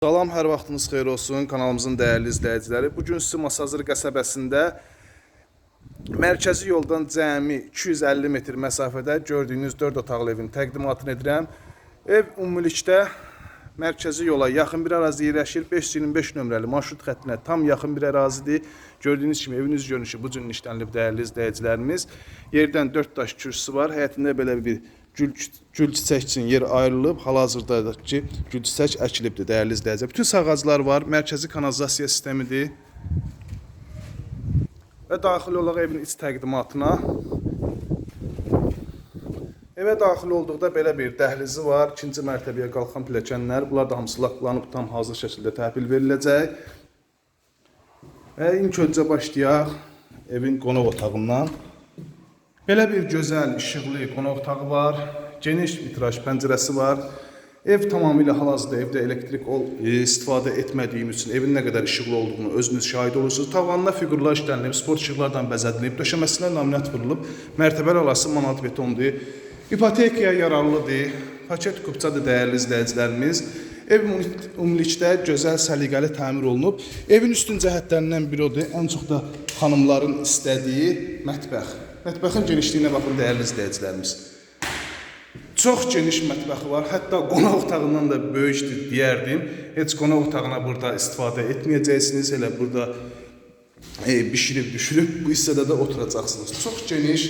Salam, hər vaxtınız xeyir olsun kanalımızın dəyərli izləyiciləri. Bu gün sizi Masazır qəsəbəsində mərkəzi yoldan cəmi 250 metr məsafədə gördüyünüz 4 otaqlı evin təqdimatını edirəm. Ev ümumilikdə mərkəzi yola yaxın bir ərazi yerləşir. 525 nömrəli marşrut xəttinə tam yaxın bir ərazidir. Gördüyünüz kimi eviniz görünüşü bu cür nişanlıb dəyərli izləyicilərimiz. Yerdən 4 daş kürsüsü var. Həyətində belə bir gül, gül çiçək üçün yer ayrılıb. Hal-hazırda ki, gül çiçək əkilibdir dəyərli izləyicilər. Bütün ağaclar var. Mərkəzi kanalizasiya sistemidir. Və daxil olaq evin iç təqdimatına. Evə daxil olduqda belə bir dəhlizi var. İkinci mərtəbəyə qalxan pilləkənlər. Bunlar da hamısı laklanıb tam hazır şəkildə təhvil veriləcək. Və ilk öncə başlayaq evin qonaq otağından. Belə bir gözəl, işıqlı qonaq otağı var. Geniş vitraj pəncərəsi var. Ev tamamilə hal-hazırda evdə elektrik e, istifadə etmədiyim üçün evin nə qədər işıqlı olduğunu özünüz şahid olursunuz. Tavanına fiqurlar işlənilib, sport işıqlardan bəzədilib, döşəməsinə laminat vurulub, mərtəbəli arası manat betondur. İpotekaya yararlıdır. Paket kupçadır dəyərli izləyicilərimiz. Ev ümumi- ümumilikdə gözəl, səliqəli təmir olunub. Evin üstün cəhətlərindən biri odur. Ən çox da xanımların istədiyi mətbəx. Mətbəxin genişliyinə baxın dəyərli izləyicilərimiz. Çox geniş mətbəxi var. Hətta qonaq otağından da böyükdür deyərdim. Heç qonaq otağına burada istifadə etməyəcəksiniz. Elə burada e, bişirib düşürüb bu hissədə də oturacaqsınız. Çox geniş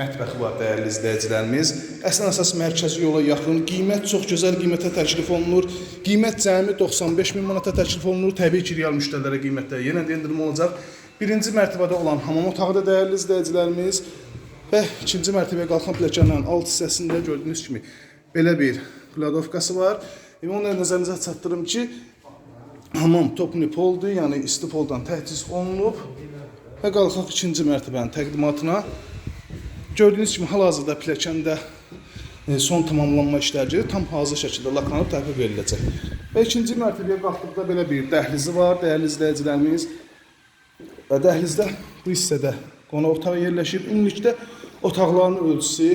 mətbəxi var dəyərli izləyicilərimiz. Əslən əsas mərkəzi yola yaxın, qiymət çox gözəl qiymətə təklif olunur. Qiymət cəmi 95 min manata təklif olunur. Təbii ki, real müştərilərə qiymətdə yenə endirim olacaq. Birinci mərtəbədə olan hamam otağı da dəyərli izləyicilərimiz və ikinci mərtəbəyə qalxan pilləkənlərin alt hissəsində gördüyünüz kimi belə bir kladovkası var. Və onu nəzərinizə çatdırım ki, hamam topni poldur, yəni isti poldan təchiz olunub və qalxaq ikinci mərtəbənin təqdimatına. Gördüyünüz kimi hal-hazırda pilləkəndə e, son tamamlanma işləri. Tam hazır şəkildə laklanıb təhvil veriləcək. Və ikinci mərtəbəyə qalxdıqda belə bir dəhlizi var, dəyərli izləyicilərimiz. Və dəhlizdə bu hissədə qonaq otağı yerləşib. Ümumilikdə otaqların ölçüsü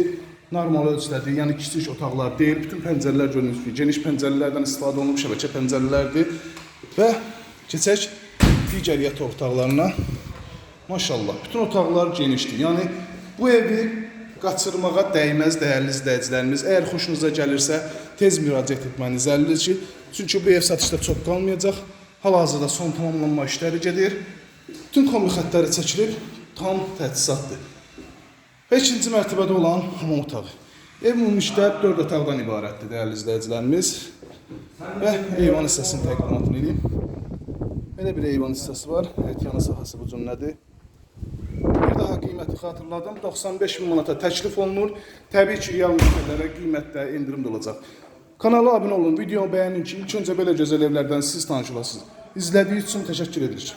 normal ölçüdədir. Yəni kiçik otaqlar deyil. Bütün pəncərələr gördüyünüz kimi geniş pəncərələrdən istifadə olunub şəbəkə pəncərələrdir. Və keçək digər yataq otaqlarına. Maşallah, bütün otaqlar genişdir. Yəni bu evi qaçırmağa dəyməz dəyərli izləyicilərimiz. Əgər xoşunuza gəlirsə, tez müraciət etməniz əllidir ki, çünki bu ev satışda çox qalmayacaq. Hal-hazırda son tamamlanma işləri gedir. Bütün kombi xəttləri çəkilib, tam təchizatdır. Və ikinci mərtəbədə olan hamam otağı. Ev ümumilikdə 4 otaqdan ibarətdir dəyərli izləyicilərimiz. Və eyvan hissəsinin təqdimatını edeyim. Belə bir eyvan hissəsi var. Həyət yanı sahəsi bu cümlədir. Bir daha qiyməti xatırladım. 95 min manata təklif olunur. Təbii ki, real müştərilərə qiymətdə endirim də olacaq. Kanala abunə olun, videomu bəyənin ki, ilk öncə belə gözəl evlərdən siz tanış olasınız. İzlədiyiniz üçün təşəkkür edirik.